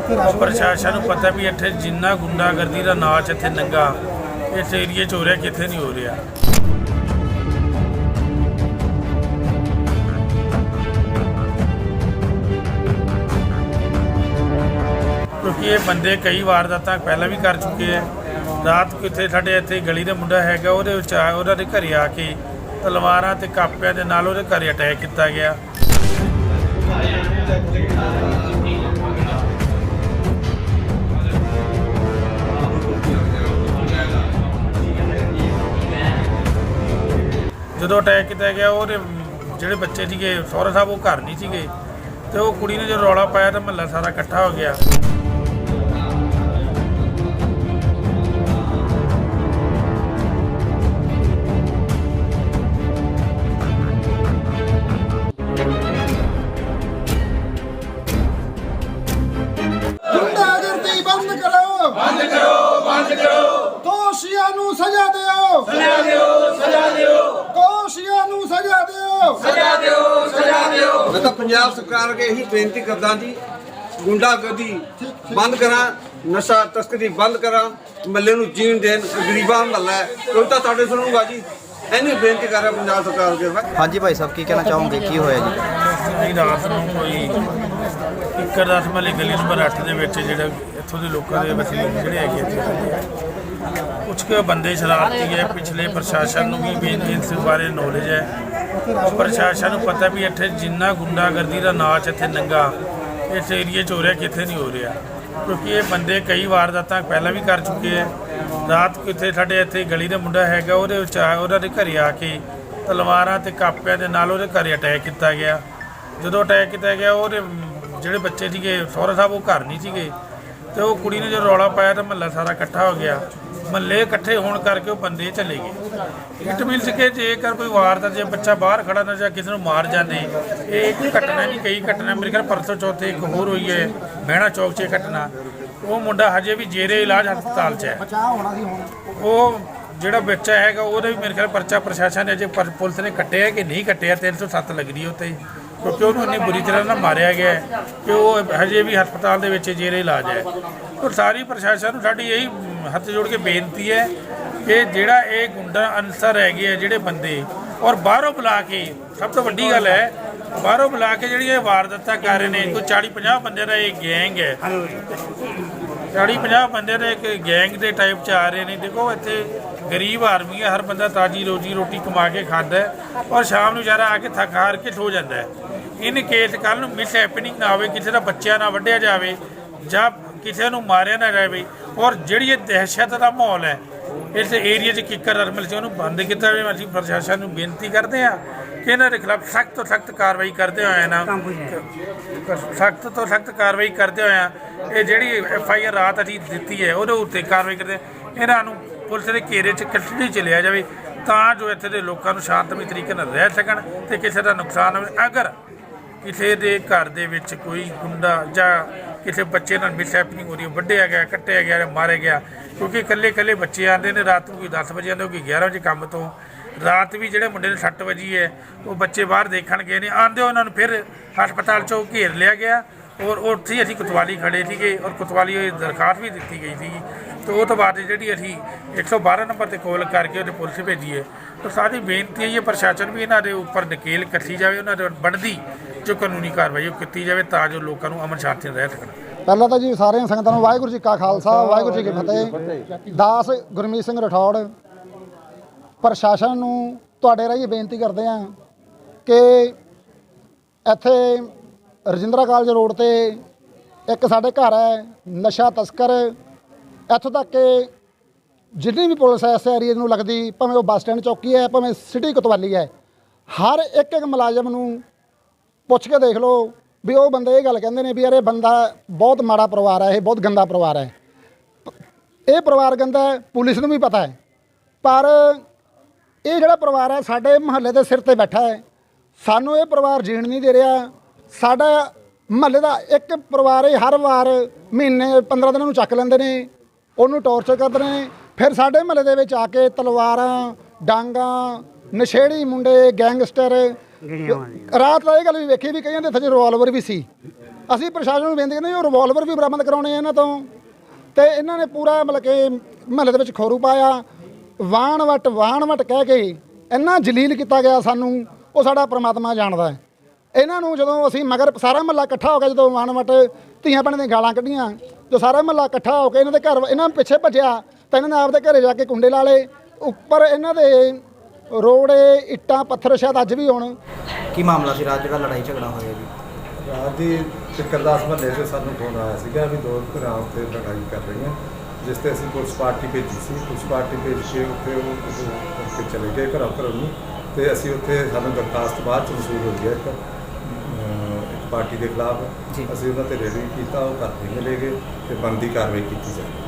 ਪ੍ਰਸ਼ਾਸਨ ਨੂੰ ਪਤਾ ਵੀ ਇੱਥੇ ਜਿੰਨਾ ਗੁੰਡਾਗਰਦੀ ਦਾ ਨਾਚ ਇੱਥੇ ਨੰਗਾ, ਇਸ ਏਰੀਏ 'ਚ ਹੋ ਰਿਹਾ, ਕਿੱਥੇ ਨਹੀਂ ਹੋ ਰਿਹਾ। ਕਿਉਂਕਿ ਇਹ ਬੰਦੇ ਕਈ ਵਾਰ ਦਾ ਤਾਂ ਪਹਿਲਾਂ ਵੀ ਕਰ ਚੁੱਕੇ ਆ। ਰਾਤ ਕਿਤੇ ਸਾਡੇ ਇੱਥੇ ਗਲੀ ਦਾ ਮੁੰਡਾ ਹੈਗਾ, ਉਹਦੇ ਵਿੱਚ ਆ- ਉਹਨਾਂ ਦੇ ਘਰੇ ਆ ਕੇ ਤਲਵਾਰਾਂ ਤੇ ਕਾਪਿਆਂ ਦੇ ਨਾਲ ਉਹਦੇ ਘਰੇ ਅਟੈਕ ਕੀਤਾ ਗਿਆ। ਜਦੋਂ ਅਟੈਕ ਕੀਤਾ ਗਿਆ ਉਹਦੇ ਜਿਹੜੇ ਬੱਚੇ ਸੀਗੇ ਸਹੁਰਾ ਸਾਹਿਬ ਉਹ ਘਰ ਨਹੀਂ ਸੀਗੇ। ਤੇ ਉਹ ਕੁੜੀ ਨੇ ਜਦੋਂ ਰੌਲਾ ਪਾਇਆ ਤਾਂ ਮਹੱਲਾ ਸਾਰਾ ਇਕੱਠਾ ਹੋ ਗਿਆ। ਗੁੰਡਾਗਰਦੀ ਬੰਦ ਕਰੋ। ਬੰਦ ਕਰੋ ਬੰਦ ਕਰੋ। ਦੋਸ਼ੀਆਂ ਨੂੰ ਸਜ਼ਾ ਦਿਓ। ਸਜ਼ਾ ਦਿਓ ਸਜ਼ਾ ਦਿਓ। ਦੋਸ਼ੀਆਂ ਨੂੰ ਸਜ਼ਾ ਦਿਓ। ਮੈਂ ਤਾਂ ਪੰਜਾਬ ਸਰਕਾਰ ਅੱਗੇ ਇਹੀ ਬੇਨਤੀ ਕਰਦਾ ਜੀ ਗੁੰਡਾਗਰਦੀ ਬੰਦ ਕਰਾਂ ਨਸ਼ਾ ਤਸਕਰੀ ਬੰਦ ਕਰਾਂ ਮੱਲੇ ਨੂੰ ਜੀਣ ਦੇਣ ਗਰੀਬਾਂ ਮੱਲਾ ਕੋਈ ਤਾਂ ਤੁਹਾਡੇ ਸੁਣੂਗਾ ਜੀ। ਇੰਨੀ ਬੇਨਤੀ ਕਰ ਰਿਹਾ ਪੰਜਾਬ ਸਰਕਾਰ ਅੱਗੇ ਮੈਂ। ਹਾਂਜੀ ਭਾਈ ਸਾਹਿਬ ਕੀ ਕਹਿਣਾ ਚਾਹੋਗੇ? ਕੀ ਹੋਇਆ ਜੀ? ਨਹੀਂ ਰਾਤ ਨੂੰ ਕੋਈ ਇੱਕਰ ਦਸ ਮਹੱਲੇ ਗਲੀ ਨੰਬਰ 8 ਦੇ ਵਿੱਚ ਜਿਹੜਾ ਇੱਥੋਂ ਦੇ ਲੋਕਾਂ ਦੇ ਵਸੀਲੇ ਜਿਹੜੇ ਹੈਗੇ ਇੱਥੇ ਰਹਿੰਦੇ ਆ ਕੁਝ ਕੁ ਬੰਦੇ ਸ਼ਰਾਰਤੀ ਹੈ। ਪਿਛਲੇ ਪ੍ਰਸ਼ਾਸਨ ਨੂੰ ਵੀ ਵੀ ਇਸ ਬਾਰੇ ਨੌਲੇਜ ਹੈ। ਪ੍ਰਸ਼ਾਸਨ ਨੂੰ ਪਤਾ ਵੀ ਇੱਥੇ ਜਿੰਨਾ ਗੁੰਡਾਗਰਦੀ ਦਾ ਨਾਚ ਇੱਥੇ ਨੰਗਾ, ਇਸ ਏਰੀਏ 'ਚ ਹੋ ਰਿਹਾ, ਕਿੱਥੇ ਨਹੀਂ ਹੋ ਰਿਹਾ। ਕਿਉਂਕਿ ਇਹ ਬੰਦੇ ਕਈ ਵਾਰਦਾਤਾਂ ਪਹਿਲਾਂ ਵੀ ਕਰ ਚੁੱਕੇ ਹੈ। ਰਾਤ ਕਿਤੇ ਸਾਡੇ ਇੱਥੇ ਗਲੀ ਦਾ ਮੁੰਡਾ ਹੈਗਾ, ਉਹਦੇ ਵਿੱਚ ਆ- ਉਹਨਾਂ ਦੇ ਘਰੇ ਆ ਕੇ ਤਲਵਾਰਾਂ ਤੇ ਕਾਪਿਆਂ ਦੇ ਨਾਲ ਉਹਦੇ ਘਰੇ ਅਟੈਕ ਕੀਤਾ ਗਿਆ। ਜਦੋਂ ਅਟੈਕ ਕੀਤਾ ਗਿਆ, ਉਹਦੇ ਜਿਹੜੇ ਬੱਚੇ ਸੀਗੇ, ਸਹੁਰਾ ਸਾਹਿਬ ਉਹ ਘਰ ਨਹੀਂ ਸੀਗੇ। ਤੇ ਉਹ ਕੁੜੀ ਨੇ ਜਦੋਂ ਰੌਲਾ ਪਾਇਆ ਤਾਂ ਮਹੱਲਾ ਸਾਰਾ ਇਕੱਠਾ ਹੋ ਗਿਆ। ਮਹੱਲੇ ਇਕੱਠੇ ਹੋਣ ਕਰਕੇ ਉਹ ਬੰਦੇ ਚਲੇ ਗਏ। ਇਟ ਮੀਨਸ ਕਿ ਜੇਕਰ ਕੋਈ ਵਾਰਦਾਤ, ਜੇ ਬੱਚਾ ਬਾਹਰ ਖੜਾ ਨਾ ਜਾਂ ਕਿਸੇ ਨੂੰ ਮਾਰ ਜਾਂਦੇ, ਇਹ ਇੱਕ ਘਟਨਾ ਨਹੀਂ, ਕਈ ਘਟਨਾ ਮੇਰੇ ਖਿਆਲ ਪਰਸੋਂ ਚੌਥੇ ਇੱਕ ਹੋਰ ਹੋਈ ਹੈ ਮਹਿਣਾ ਚੌਕ 'ਚ ਇਹ ਘਟਨਾ। ਉਹ ਮੁੰਡਾ ਹਜੇ ਵੀ ਜੇਰੇ ਇਲਾਜ ਹਸਪਤਾਲ 'ਚ ਹੈ। ਉਹ ਜਿਹੜਾ ਬੱਚਾ ਹੈਗਾ, ਉਹਦਾ ਵੀ ਮੇਰੇ ਖਿਆਲ ਪਰਚਾ ਪ੍ਰਸ਼ਾਸਨ ਨੇ ਅਜੇ ਪੁਲਿਸ ਨੇ ਕੱਟਿਆ ਕਿ ਨਹੀਂ ਕੱਟਿਆ 307 ਲੱਗਦੀ ਉੱਤੇ ਕਿਉਂਕਿ ਉਹਨੂੰ ਇੰਨੀ ਬੁਰੀ ਤਰ੍ਹਾਂ ਨਾਲ ਮਾਰਿਆ ਗਿਆ ਕਿ ਉਹ ਹਜੇ ਵੀ ਹਸਪਤਾਲ ਦੇ ਵਿੱਚ ਜੇਰੇ ਇਲਾਜ ਹੈ। ਔਰ ਸਾਰੀ ਪ੍ਰਸ਼ਾਸਨ ਨੂੰ ਸਾਡੀ ਇਹੀ ਹੱਥ ਜੋੜ ਕੇ ਬੇਨਤੀ ਹੈ ਕਿ ਜਿਹੜਾ ਇਹ ਗੁੰਡਾ ਅਨਸਰ ਹੈਗੇ ਆ ਜਿਹੜੇ ਬੰਦੇ, ਔਰ ਬਾਹਰੋਂ ਬੁਲਾ ਕੇ, ਸਭ ਤੋਂ ਵੱਡੀ ਗੱਲ ਹੈ, ਬਾਹਰੋਂ ਬੁਲਾ ਕੇ ਜਿਹੜੀਆਂ ਵਾਰਦਾਤਾਂ ਕਰ ਰਹੇ ਨੇ, ਕੋਈ 40 50 ਬੰਦੇ ਦਾ ਇਹ ਗੈਂਗ ਹੈ। 40 50 ਬੰਦੇ ਦੇ ਇੱਕ ਗੈਂਗ ਦੇ ਟਾਈਪ ਚ ਆ ਰਹੇ ਨੇ। ਦੇਖੋ, ਇੱਥੇ ਗਰੀਬ ਆਦਮੀ ਹੈ, ਹਰ ਬੰਦਾ ਤਾਜੀ ਰੋਜੀ ਰੋਟੀ ਕਮਾ ਕੇ ਖਾਂਦਾ ਹੈ, ਔਰ ਸ਼ਾਮ ਨੂੰ ਜਰਾ ਆ ਕੇ ਥੱਕ ਹਾਰ ਕੇ ਸੋ ਜਾਂਦਾ ਹੈ। ਇਨ ਕੇਸ ਕੱਲ ਨੂੰ ਮਿਸ ਹੈਪਨਿੰਗ ਨਾ ਹੋਵੇ, ਕਿਸੇ ਦਾ ਬੱਚਾ ਨਾ ਵੱਢਿਆ ਜਾਵੇ, ਜਾਂ ਕਿਸੇ ਨੂੰ ਮਾਰਿਆ ਨਾ ਜਾਵੇ। ਔਰ ਜਿਹੜੀ ਇਹ ਦਹਿਸ਼ਤ ਦਾ ਮਾਹੌਲ ਹੈ ਇਸ ਏਰੀਆ 'ਚ ਕਿੱਕਰ ਅਰਮਲ ਸੀ ਉਹਨੂੰ ਬੰਦ ਕੀਤਾ ਜਾਵੇ। ਅਸੀਂ ਪ੍ਰਸ਼ਾਸਨ ਨੂੰ ਬੇਨਤੀ ਕਰਦੇ ਹਾਂ ਕਿ ਇਹਨਾਂ ਦੇ ਖਿਲਾਫ ਸਖਤ ਤੋਂ ਸਖਤ ਕਾਰਵਾਈ ਕਰਦੇ ਹੋਏ ਨਾ ਸਖਤ ਤੋਂ ਸਖਤ ਕਾਰਵਾਈ ਕਰਦੇ ਹੋਇਆ ਇਹ ਜਿਹੜੀ ਐਫ ਆਈ ਆਰ ਰਾਤ ਅਸੀਂ ਦਿੱਤੀ ਹੈ ਉਹਦੇ ਉੱਤੇ ਕਾਰਵਾਈ ਕਰਦੇ ਇਹਨਾਂ ਨੂੰ ਪੁਲਿਸ ਦੇ ਘੇਰੇ 'ਚ ਕਸਟਡੀ ਚ ਲਿਆ ਜਾਵੇ ਤਾਂ ਜੋ ਇੱਥੇ ਦੇ ਲੋਕਾਂ ਨੂੰ ਸ਼ਾਂਤਮਈ ਤਰੀਕੇ ਨਾਲ ਰਹਿ ਸਕਣ ਤੇ ਕਿਸੇ ਦਾ ਨੁਕਸਾਨ ਨਾ ਹੋਵੇ। ਅਗਰ ਕਿਸੇ ਦੇ ਘਰ ਦੇ ਵਿੱਚ ਕੋਈ ਗੁੰਡਾ ਜਾਂ ਕਿਸੇ ਬੱਚੇ ਨਾਲ ਮਿਸਹੈਪਨਿੰਗ ਹੋ ਰਹੀ ਹੈ, ਵੱਢਿਆ ਗਿਆ, ਕੱਟਿਆ ਗਿਆ ਜਾਂ ਮਾਰਿਆ ਗਿਆ, ਕਿਉਂਕਿ ਇਕੱਲੇ ਇਕੱਲੇ ਬੱਚੇ ਆਉਂਦੇ ਨੇ, ਰਾਤ ਨੂੰ ਕੋਈ 10 ਵਜੇ ਆਉਂਦੇ, ਕੋਈ 11 ਵਜੇ ਕੰਮ ਤੋਂ, ਰਾਤ ਵੀ ਜਿਹੜੇ ਮੁੰਡੇ ਨੇ 6 ਵਜੇ ਹੈ ਉਹ ਬੱਚੇ ਬਾਹਰ ਦੇਖਣ ਗਏ ਨੇ ਆਂਦੇ ਉਹਨਾਂ ਨੂੰ ਫਿਰ ਹਸਪਤਾਲ ਚੋਂ ਘੇਰ ਲਿਆ ਗਿਆ ਔਰ ਉੱਥੇ ਹੀ ਅਸੀਂ ਕੁਤਵਾਲੀ ਖੜੇ ਸੀਗੇ ਔਰ ਕੁਤਵਾਲੀ ਹੋਈ ਦਰਖਾਸਤ ਵੀ ਦਿੱਤੀ ਗਈ ਸੀ ਤੇ ਉਹ ਤੋਂ ਬਾਅਦ ਜਿਹੜੀ ਅਸੀਂ 112 ਨੰਬਰ ਤੇ ਕਾਲ ਕਰਕੇ ਉਹਦੇ ਪੁਲਿਸ ਭੇਜੀ ਹੈ ਤਾਂ ਸਾਡੀ ਬੇਨਤੀ ਹੈ ਇਹ ਪ੍ਰਸ਼ਾਸਨ ਵੀ ਇਹਨਾਂ ਦੇ ਉੱਪਰ ਨਕੇਲ ਕੱਸੀ ਜਾਵੇ, ਉਹਨਾਂ ਦੇ ਬਣਦੀ ਜੋ ਕਾਨੂੰਨੀ ਕਾਰਵਾਈ ਉਹ ਕੀਤੀ ਜਾਵੇ ਤਾਂ ਜੋ ਲੋਕਾਂ ਨੂੰ ਅਮਨ ਸ਼ਾਂਤੀ ਰਹਿ ਸਕਣ। ਪਹਿਲਾਂ ਤਾਂ ਜੀ ਸਾਰਿਆਂ ਸੰਗਤਾਂ ਨੂੰ ਵਾਹਿਗੁਰੂ ਜੀ ਕਾ ਖਾਲਸਾ, ਵਾਹਿਗੁਰੂ ਜੀ ਕੀ ਫਤਿਹ। ਦਾਸ ਗੁਰਮੀਤ ਸਿੰਘ ਰਠੌੜ, ਪ੍ਰਸ਼ਾਸਨ ਨੂੰ ਤੁਹਾਡੇ ਰਾਹੀਂ ਬੇਨਤੀ ਕਰਦੇ ਹਾਂ ਕਿ ਇੱਥੇ ਰਜਿੰਦਰਾ ਕਾਲਜ ਰੋਡ ਤੇ ਇੱਕ ਸਾਡੇ ਘਰ ਹੈ, ਨਸ਼ਾ ਤਸਕਰ। ਇੱਥੋਂ ਤੱਕ ਕਿ ਜਿੰਨੀ ਵੀ ਪੁਲਿਸ ਹੈ, ਇਸ ਏਰੀਏ ਨੂੰ ਲੱਗਦੀ, ਭਾਵੇਂ ਉਹ ਬੱਸ ਸਟੈਂਡ ਚੌਕੀ ਹੈ, ਭਾਵੇਂ ਸਿਟੀ ਕੋਤਵਾਲੀ ਹੈ, ਹਰ ਇੱਕ ਇੱਕ ਮੁਲਾਜ਼ਮ ਨੂੰ ਪੁੱਛ ਕੇ ਦੇਖ ਲਓ ਵੀ ਉਹ ਬੰਦੇ ਇਹ ਗੱਲ ਕਹਿੰਦੇ ਨੇ ਵੀ ਯਾਰ ਇਹ ਬੰਦਾ ਬਹੁਤ ਮਾੜਾ ਪਰਿਵਾਰ ਹੈ, ਇਹ ਬਹੁਤ ਗੰਦਾ ਪਰਿਵਾਰ ਹੈ। ਇਹ ਪਰਿਵਾਰ ਗੰਦਾ ਹੈ, ਪੁਲਿਸ ਨੂੰ ਵੀ ਪਤਾ ਹੈ। ਪਰ ਇਹ ਜਿਹੜਾ ਪਰਿਵਾਰ ਹੈ, ਸਾਡੇ ਮਹੱਲੇ ਦੇ ਸਿਰ ਤੇ ਬੈਠਾ ਹੈ, ਸਾਨੂੰ ਇਹ ਪਰਿਵਾਰ ਜੀਣ ਨਹੀਂ ਦੇ ਰਿਹਾ। ਸਾਡਾ ਮਹੱਲੇ ਦਾ ਇੱਕ ਪਰਿਵਾਰ ਹੀ, ਹਰ ਵਾਰ ਮਹੀਨੇ 15 ਦਿਨਾਂ ਨੂੰ ਚੱਕ ਲੈਂਦੇ ਨੇ, ਉਹਨੂੰ ਟੌਰਚਰ ਕਰਦੇ ਨੇ। ਫਿਰ ਸਾਡੇ ਮਹੱਲੇ ਦੇ ਵਿੱਚ ਆ ਕੇ ਤਲਵਾਰਾਂ, ਡਾਂਗਾਂ, ਨਸ਼ੇੜੀ ਮੁੰਡੇ, ਗੈਂਗਸਟਰ, ਰਾਤ ਦਾ ਇਹ ਗੱਲ ਵੀ ਵੇਖੀ ਵੀ ਕਈਆਂ ਦੇ ਹੱਥ 'ਚ ਰਿਵਾਲਵਰ ਵੀ ਸੀ। ਅਸੀਂ ਪ੍ਰਸ਼ਾਸਨ ਨੂੰ ਬੇਨਤੀ ਕਰਦੇ ਹਾਂ ਉਹ ਰਿਵਾਲਵਰ ਵੀ ਬਰਾਮਦ ਕਰਾਉਣੇ ਇਹਨਾਂ ਤੋਂ। ਤੇ ਇਹਨਾਂ ਨੇ ਪੂਰਾ ਮਤਲਬ ਕਿ ਮਹੱਲੇ ਦੇ ਵਿੱਚ ਖੋਰੂ ਪਾਇਆ। ਵਾਣ ਵਟ ਵਾਣ ਵਟ ਕਹਿ ਕੇ ਇੰਨਾ ਜਲੀਲ ਕੀਤਾ ਗਿਆ ਸਾਨੂੰ, ਉਹ ਸਾਡਾ ਪ੍ਰਮਾਤਮਾ ਜਾਣਦਾ ਹੈ। ਇਹਨਾਂ ਨੂੰ ਜਦੋਂ ਅਸੀਂ ਮਗਰ ਸਾਰਾ ਮਹੱਲਾ ਇਕੱਠਾ ਹੋ ਗਿਆ ਜਦੋਂ ਵਾਣ ਵਟ ਧੀਆਂ ਭੈਣਾਂ ਦੀਆਂ ਗਾਲਾਂ ਕੱਢੀਆਂ ਜੋ ਸਾਰਾ ਮਹੱਲਾ ਇਕੱਠਾ ਹੋ ਕੇ ਇਹਨਾਂ ਦੇ ਘਰ ਇਹਨਾਂ ਪਿੱਛੇ ਭੱਜਿਆ ਤਾਂ ਇਹਨਾਂ ਨੇ ਆਪਦੇ ਘਰੇ ਜਾ ਕੇ ਕੁੰਡੇ ਲਾ ਲਏ। ਉੱਪਰ ਇਹਨਾਂ ਦੇ ਰੋੜੇ ਇੱਟਾਂ ਪੱਥਰ ਸ਼ਾਇਦ ਅੱਜ ਵੀ ਹੋਣ। ਕੀ ਮਾਮਲਾ ਸੀ? ਰਾਤ ਜਿਹੜਾ ਲੜਾਈ ਝਗੜਾ ਹੋਇਆ ਜੀ? ਰਾਤ ਦੀ ਚੱਕਰਦਾਸ ਮਹੱਲੇ 'ਚ ਸਾਨੂੰ ਫੋਨ ਆਇਆ ਸੀਗਾ ਵੀ ਦੋ ਧਿਰਾਂ ਉੱਤੇ ਲੜਾਈ ਕਰ ਰਹੀਆਂ ਜਿਸ ਤੇ ਅਸੀਂ ਪੁਲਿਸ ਪਾਰਟੀ ਭੇਜੀ ਸੀ। ਪੁਲਿਸ ਪਾਰਟੀ ਭੇਜ ਕੇ ਉੱਥੇ ਉਹ ਉੱਥੇ ਚਲੇ ਗਏ ਘਰੋਂ ਘਰੋਂ ਨੂੰ ਤੇ ਅਸੀਂ ਉੱਥੇ ਸਾਨੂੰ ਦਰਖਾਸਤ ਬਾਅਦ ਚ ਵਸੂਲ ਹੋ ਗਿਆ ਇੱਕ। ਪਾਰਟੀ ਦੇ ਖਿਲਾਫ। ਅਸੀਂ ਉਹਨਾਂ ਤੇ ਰੇਡੀ ਕੀਤਾ ਉਹ ਕਰਦੇ ਮਿਲੇ ਗਏ ਤੇ ਬਣਦੀ ਕਾਰਵਾਈ ਕੀਤੀ ਜਾਏ